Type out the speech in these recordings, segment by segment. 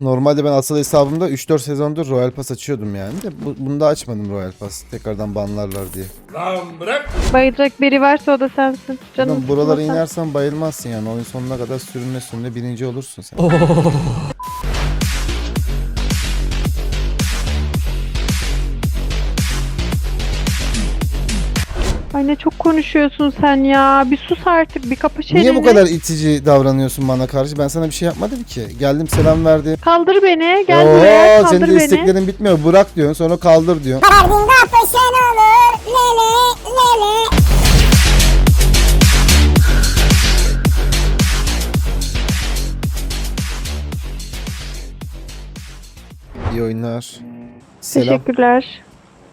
Normalde ben asıl hesabımda 3-4 sezondur Royal Pass açıyordum yani de bu, bunu da açmadım Royal Pass. Tekrardan banlarlar diye. Bayılacak biri varsa o da sensin. Canım Canım buralara inersen bayılmazsın yani. Oyun sonuna kadar sürüne sürüne birinci olursun sen. Ay ne çok konuşuyorsun sen ya. Bir sus artık bir kapa çeneni. Niye bu kadar itici davranıyorsun bana karşı? Ben sana bir şey yapmadım ki. Geldim selam verdim. Kaldır beni. Gel Oo, buraya kaldır senin de beni. isteklerin bitmiyor. Bırak diyorsun sonra kaldır diyorsun. Derdin kapışan olur lele lele İyi oyunlar. Selam. Teşekkürler.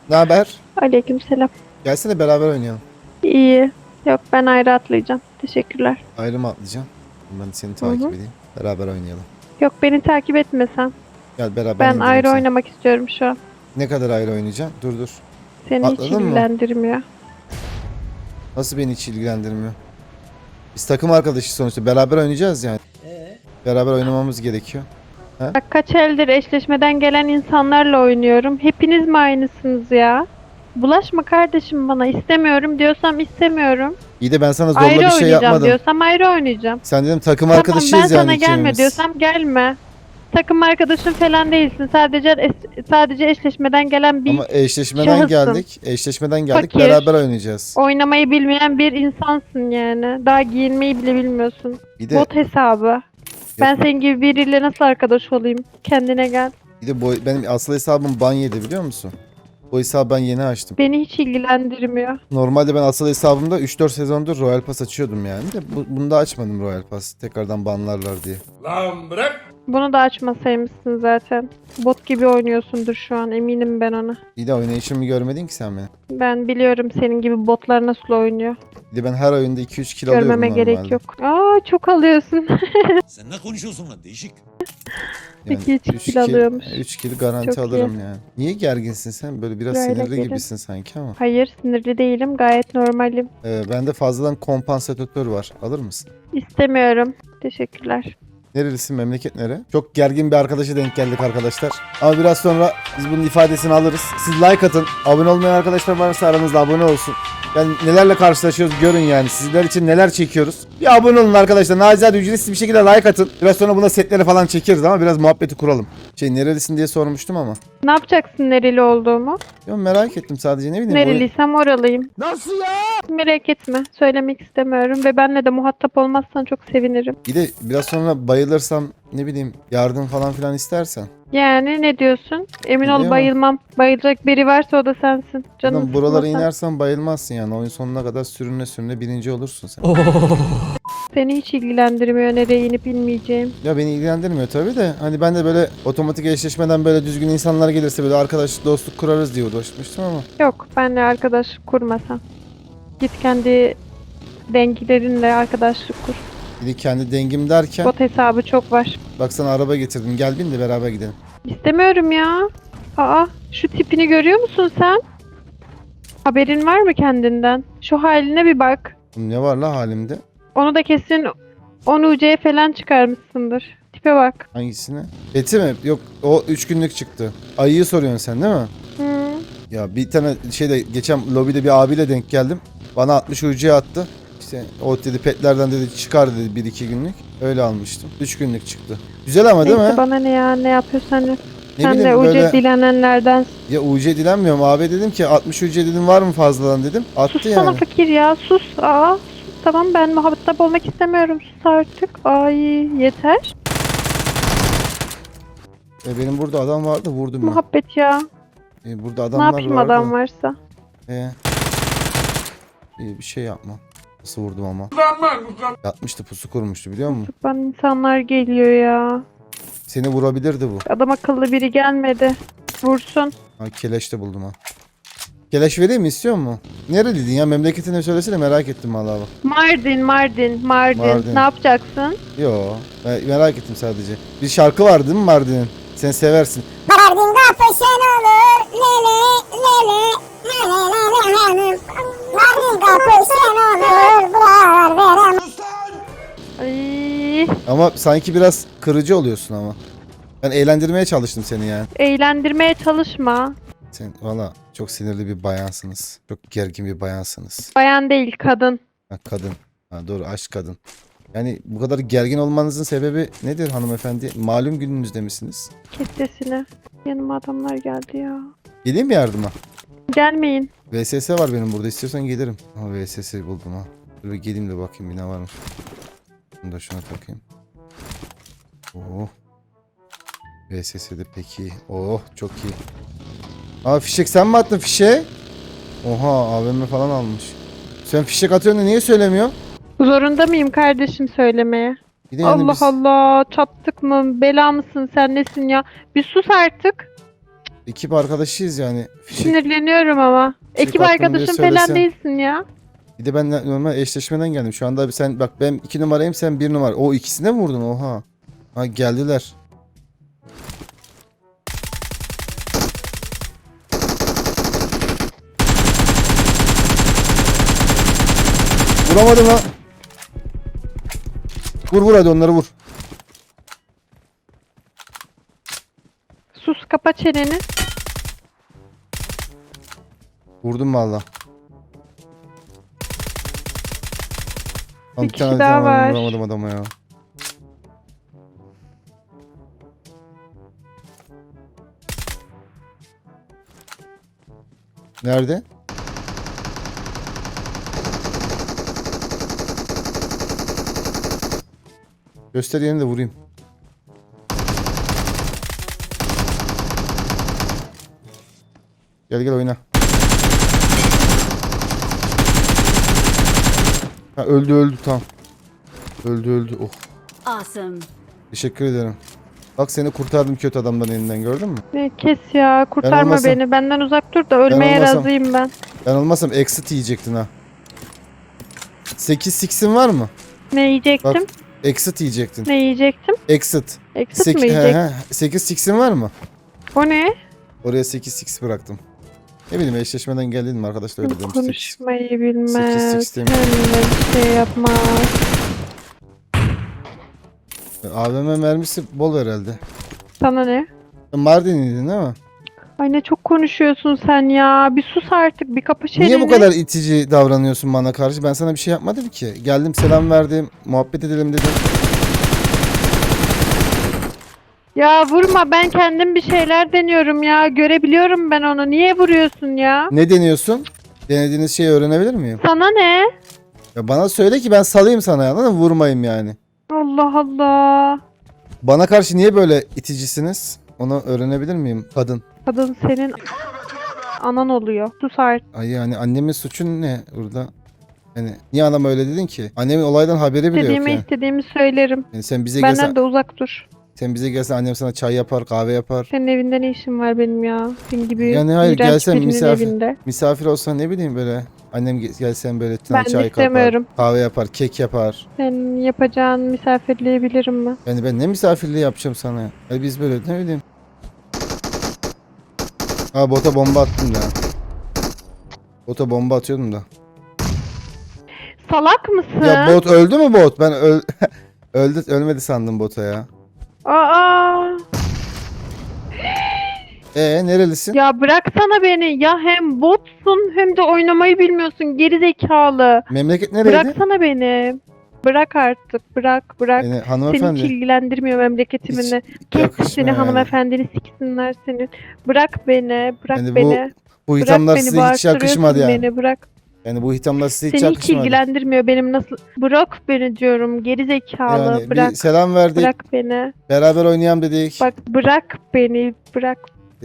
Ne haber? Aleyküm selam. Gelsene beraber oynayalım. İyi. Yok ben ayrı atlayacağım. Teşekkürler. Ayrı mı atlayacaksın? Ben seni takip hı. edeyim. Beraber oynayalım. Yok beni takip etmesen. Gel beraber Ben ayrı seni. oynamak istiyorum şu an. Ne kadar ayrı oynayacaksın? Dur dur. Seni hiç Atladın mı? ilgilendirmiyor. Nasıl beni hiç ilgilendirmiyor? Biz takım arkadaşı sonuçta. Beraber oynayacağız yani. Beraber oynamamız gerekiyor. Bak kaç eldir eşleşmeden gelen insanlarla oynuyorum. Hepiniz mi aynısınız ya? Bulaşma kardeşim bana. İstemiyorum diyorsam istemiyorum. İyi de ben sana zorla ayrı bir şey oynayacağım yapmadım. diyorsam ayrı oynayacağım. Sen dedim takım Tamam arkadaşıyız ben yani sana gelme ikimiz. diyorsam gelme. Takım arkadaşın falan değilsin. Sadece es- sadece eşleşmeden gelen bir Ama eşleşmeden şahıssın. geldik. Eşleşmeden geldik. Fakir. Beraber oynayacağız. oynamayı bilmeyen bir insansın yani. Daha giyinmeyi bile bilmiyorsun. Bir de Bot hesabı. Ben senin gibi biriyle nasıl arkadaş olayım? Kendine gel. bir de boy, benim asıl hesabım ban yedi biliyor musun? Bu hesabı ben yeni açtım. Beni hiç ilgilendirmiyor. Normalde ben asıl hesabımda 3-4 sezondur Royal Pass açıyordum yani de bu, bunu da açmadım Royal Pass. Tekrardan banlarlar diye. Bunu da açmasaymışsın zaten. Bot gibi oynuyorsundur şu an eminim ben ona. Bir de oynayışımı görmedin ki sen beni. Ben biliyorum senin gibi botlar nasıl oynuyor. Bir de ben her oyunda 2-3 kill alıyorum Görmeme normalde. gerek yok. Aa çok alıyorsun. Sen ne konuşuyorsun lan değişik. İki, üç üç kill alıyormuş. 3 kill garanti Çok alırım yani. Niye gerginsin sen? Böyle biraz Böyle sinirli gelin. gibisin sanki ama. Hayır sinirli değilim gayet normalim. Ee, bende fazladan kompansatör var. Alır mısın? İstemiyorum. Teşekkürler. Nerelisin memleket nere? Çok gergin bir arkadaşa denk geldik arkadaşlar. Ama biraz sonra biz bunun ifadesini alırız. Siz like atın. Abone olmayan arkadaşlar varsa aranızda abone olsun. Yani nelerle karşılaşıyoruz görün yani. Sizler için neler çekiyoruz. Bir abone olun arkadaşlar. Nazade ücretsiz bir şekilde like atın. Biraz sonra buna setleri falan çekeriz ama biraz muhabbeti kuralım. Şey nerelisin diye sormuştum ama. Ne yapacaksın nereli olduğumu? Ya merak ettim sadece ne bileyim. Nereliysem oralıyım. Nasıl ya? Merak etme. Söylemek istemiyorum ve benle de muhatap olmazsan çok sevinirim. Bir de biraz sonra bayılırsam ne bileyim yardım falan filan istersen. Yani ne diyorsun? Emin ol Biliyorum. bayılmam. Bayılacak biri varsa o da sensin. Canım Canım buralara sıkılırsan. inersen bayılmazsın yani. Oyun sonuna kadar sürüne sürüne birinci olursun sen. Seni hiç ilgilendirmiyor nereye inip inmeyeceğim. Ya beni ilgilendirmiyor tabii de hani ben de böyle otomatik eşleşmeden böyle düzgün insanlar gelirse böyle arkadaş dostluk kurarız diye uğraşmıştım ama Yok benle arkadaş kurmasan. Git kendi dengilerinle arkadaşlık kur. Bir de kendi dengim derken Bot hesabı çok var. bak sana araba getirdim gel bin de beraber gidelim. İstemiyorum ya. Aa şu tipini görüyor musun sen? Haberin var mı kendinden? Şu haline bir bak. Ne var la halimde? Onu da kesin 10 UC'ye falan çıkarmışsındır. Tipe bak. Hangisini? Beti mi? Yok o 3 günlük çıktı. Ayıyı soruyorsun sen değil mi? Hı. Ya bir tane şeyde geçen lobide bir abiyle denk geldim. Bana 60 ucuya attı. İşte o dedi petlerden dedi çıkar dedi 1-2 günlük. Öyle almıştım. 3 günlük çıktı. Güzel ama değil Neyse mi? bana ne ya ne yapıyorsan yap. Ne Sen de bileyim UC böyle dilenenlerden. ya UC dilenmiyorum abi dedim ki 60 UC dedim var mı fazladan dedim. Attı Sus sana yani. fakir ya sus. Aa sus. Tamam ben muhatap olmak istemiyorum. Sus artık. Ay yeter. E, benim burada adam vardı vurdum ben. Muhabbet ya. E, burada Ne adamlar yapayım vardı. adam varsa. E, e, bir şey yapma. Nasıl vurdum ama. Yatmıştı pusu kurmuştu biliyor musun? Bana insanlar geliyor ya. Seni vurabilirdi bu. Adam akıllı biri gelmedi. Vursun. Ha, keleş de buldum ha. Keleş vereyim mi istiyor mu? Nereliydin ya? Memleketini söylesene merak ettim vallahi bak. Mardin, Mardin, Mardin. Mardin. Ne yapacaksın? Yo ben merak ettim sadece. Bir şarkı var değil mi Mardin'in? Sen seversin. Derdin kapışan olur lele lele lele lele lele Derdin kapışan olur Ama sanki biraz kırıcı oluyorsun ama. Ben eğlendirmeye çalıştım seni yani. Eğlendirmeye çalışma. Sen valla çok sinirli bir bayansınız. Çok gergin bir bayansınız. Bayan değil kadın. Ha, kadın. Ha, doğru aşk kadın. Yani bu kadar gergin olmanızın sebebi nedir hanımefendi? Malum gününüzde misiniz? Kes sesini. Yanıma adamlar geldi ya. Geleyim mi yardıma? Gelmeyin. VSS var benim burada. İstiyorsan gelirim. Ha VSS buldum ha. Dur bir geleyim de bakayım bir ne varmış. Bunu da şuna takayım. Oh. VSS de peki. Oh çok iyi. Aa fişek sen mi attın fişe? Oha AVM falan almış. Sen fişek atıyorsun da niye söylemiyor? Zorunda mıyım kardeşim söylemeye? Bir de yani Allah biz Allah çattık mı? Bela mısın sen nesin ya? Bir sus artık. ekip arkadaşıyız yani. Fişek. Sinirleniyorum ama. Ekip attım diye arkadaşım falan değilsin ya. Bir de ben normal eşleşmeden geldim. Şu anda sen bak ben iki numarayım sen bir numara. O ikisine mi vurdun? Oha. Ha geldiler. Vuramadım ha. Vur vur hadi onları vur. Sus kapa çeneni. Vurdum valla. Lan Bir kişi daha daha var. Vuramadım adama ya. Nerede? Göster yerini de vurayım. Gel gel oyna. Ha, öldü öldü tamam. Öldü öldü. Oh. Awesome. Teşekkür ederim. Bak seni kurtardım kötü adamdan elinden gördün mü? Ne kes ya kurtarma olmasam- beni. Benden uzak dur da ölmeye olmasam- razıyım ben. Ben olmasam exit yiyecektin ha. 8 six'in var mı? Ne yiyecektim? Bak. Exit yiyecektin. Ne yiyecektim? Exit. Exit mi yiyecektim? 8 six'in var mı? O ne? Oraya 8 six bıraktım. Ne bileyim eşleşmeden geldin mi arkadaşlar öyle demiş. Sekiz. Konuşmayı bilmez. sekiz demiş. Seninle bir şey yapmaz. AVM mermisi bol herhalde. Sana ne? Mardin'iydin değil mi? Ay ne çok konuşuyorsun sen ya. Bir sus artık. Bir kapı çeneni. Niye bu kadar itici davranıyorsun bana karşı? Ben sana bir şey yapmadım ki. Geldim selam verdim. Muhabbet edelim dedim. Ya vurma ben kendim bir şeyler deniyorum ya. Görebiliyorum ben onu. Niye vuruyorsun ya? Ne deniyorsun? Denediğiniz şeyi öğrenebilir miyim? Sana ne? Ya bana söyle ki ben salayım sana ya. Anladın mı? Vurmayayım yani. Allah Allah. Bana karşı niye böyle iticisiniz? Onu öğrenebilir miyim? Kadın. Kadın senin anan oluyor. Sus artık. Ay yani annemin suçun ne burada? Yani niye anama öyle dedin ki? Annemin olaydan haberi bile yok İstediğimi yani. istediğimi söylerim. yani sen bize Benden gelsen, de uzak dur. Sen bize gelsen annem sana çay yapar, kahve yapar. Senin evinde ne işin var benim ya? Senin gibi Yani hayır, gelsen misafir- evinde. Misafir olsan ne bileyim böyle. Annem ge- gelsen böyle Ben çay kapar, kahve yapar, kek yapar. Senin yapacağın misafirliği bilirim mi? Yani ben ne misafirliği yapacağım sana? ya? Yani biz böyle ne bileyim. Ha bota bomba attım da. Bota bomba atıyordum da. Salak mısın? Ya bot öldü mü bot? Ben öl öldü ölmedi sandım bota ya. Aa! E nerelisin? Ya bıraksana beni. Ya hem botsun hem de oynamayı bilmiyorsun. Geri zekalı. Memleket nereydi? Bıraksana beni. Bırak artık. Bırak bırak. Yani Seni hiç hanımefendi. ilgilendirmiyor memleketimin Hiç ne. Kes seni yani. hanımefendini siksinler seni. Bırak beni. Bırak Yani bu beni. Bu Bırak hithamlar beni size hiç yakışmadı yani. beni. Bırak. Yani bu hithamlar size hiç Seni hiç yakışmadı. ilgilendirmiyor benim nasıl. Bırak beni diyorum. Geri zekalı. Yani bırak. bir selam verdik. Bırak beni. Beraber oynayalım dedik. Bak bırak beni. Bırak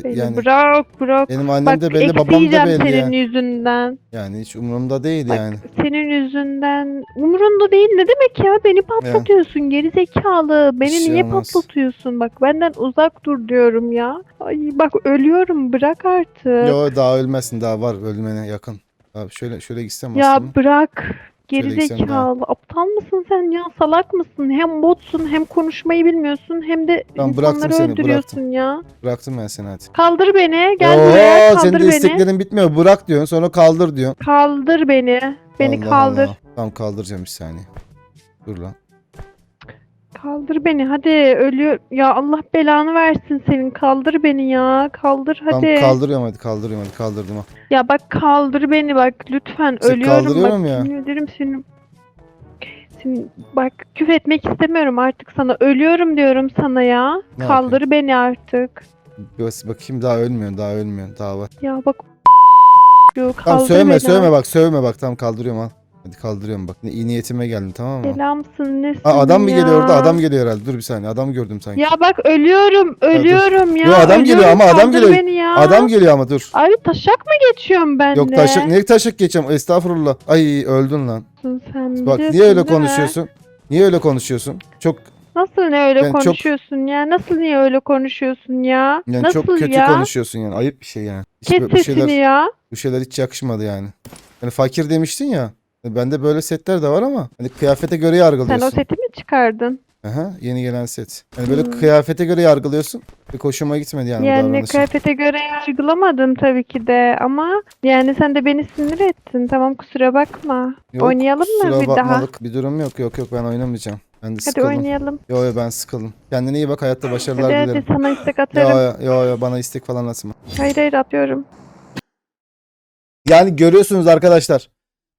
beni. yani Bırak bırak. benim annem Bak de belli, babam da belli senin yani. yüzünden. Yani hiç umurumda değil Bak yani. senin yüzünden. Umurunda değil ne demek ya? Beni patlatıyorsun geri zekalı. Beni şey niye olmaz. patlatıyorsun? Bak benden uzak dur diyorum ya. Ay bak ölüyorum bırak artık. Yo daha ölmezsin daha var ölmene yakın. Abi şöyle şöyle gitsem ya aslında. bırak. Geri Şöyle gitsem zekalı. Aptal mısın sen ya? Salak mısın? Hem botsun hem konuşmayı bilmiyorsun hem de Tamam, bıraktım insanları seni, öldürüyorsun bıraktım. ya. Bıraktım ben seni hadi. Kaldır beni. Gel buraya. Kaldır senin de beni. isteklerin bitmiyor. Bırak diyorsun sonra kaldır diyorsun. Kaldır beni. Beni Allah kaldır. Allah. Tamam kaldıracağım bir saniye. Dur lan. Kaldır beni hadi ölüyor. Ya Allah belanı versin senin. Kaldır beni ya. Kaldır hadi. kaldırıyorum hadi kaldırıyorum hadi kaldırdım ha. Ya bak kaldır beni bak lütfen Seni ölüyorum kaldırıyorum bak ya. ederim seni. Seni bak küfür etmek istemiyorum artık sana. Ölüyorum diyorum sana ya. Ne kaldır beni artık. Bas- Bakayım daha ölmüyor daha ölmüyor daha var. Ya bak Yo, Tamam kaldır sövme beni sövme bak sövme bak tamam kaldırıyorum al. Hadi kaldırıyorum bak. İyi niyetime geldim tamam mı? Bela mısın nesin Aa, adam mı ya? geliyor orada? Adam geliyor herhalde. Dur bir saniye. Adam gördüm sanki. Ya bak ölüyorum ölüyorum ya. Yo, adam geliyor ölüyorum, ama adam kaldır geliyor. Beni ya. Adam geliyor ama dur. Abi taşak mı geçiyorum ben Yok de? taşık ne taşık geçeceğim estağfurullah. Ay öldün lan. Sen Bak biliyorsun niye öyle değil mi? konuşuyorsun? Niye öyle konuşuyorsun? Çok Nasıl ne öyle Ben çok- konuşuyorsun ya? Nasıl niye öyle konuşuyorsun ya? yani Nasıl çok kötü ya? konuşuyorsun yani. Ayıp bir şey yani. Hiç Kes bu sesini şeyler ya. bu şeyler hiç yakışmadı yani. Hani fakir demiştin ya. Bende böyle setler de var ama hani kıyafete göre Sen yargılıyorsun. o seti mi çıkardın? Aha, yeni gelen set. Hani böyle Hmm. kıyafete göre yargılıyorsun. Bir hoşuma gitmedi yani, bu Yani kıyafete göre yargılamadım tabii ki de ama yani sen de beni sinir ettin. Tamam kusura bakma. Yok, Oynayalım mı bir daha? bir durum yok. Yok yok ben oynamayacağım. Ben de Hadi sıkıldım. oynayalım. Yo yo ben sıkıldım. Kendine iyi bak hayatta başarılar Hadi hadi dilerim. sana istek atarım. yo yo yo bana istek falan atma. Hayır hayır atıyorum. Yani görüyorsunuz arkadaşlar.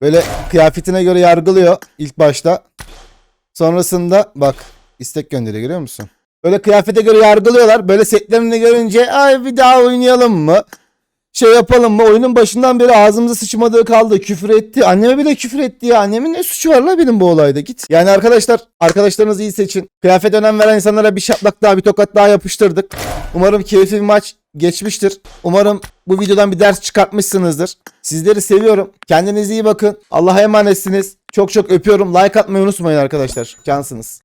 Böyle kıyafetine göre yargılıyor ilk başta. Sonrasında bak istek gönderiyor görüyor musun? Böyle kıyafete göre yargılıyorlar. Böyle setlerini görünce ay bir daha oynayalım mı? Şey yapalım mı? Oyunun başından beri ağzımıza sıçmadığı kaldı. Küfür etti. Anneme bile küfür etti ya. Annemin ne suçu var la benim bu olayda? Git. Yani arkadaşlar arkadaşlarınızı iyi seçin. Kıyafet önem veren insanlara bir şaplak daha bir tokat daha yapıştırdık. Umarım keyifli bir maç geçmiştir. Umarım bu videodan bir ders çıkartmışsınızdır. Sizleri seviyorum. Kendinize iyi bakın. Allah'a emanetsiniz. Çok çok öpüyorum. Like atmayı unutmayın arkadaşlar. Cansınız.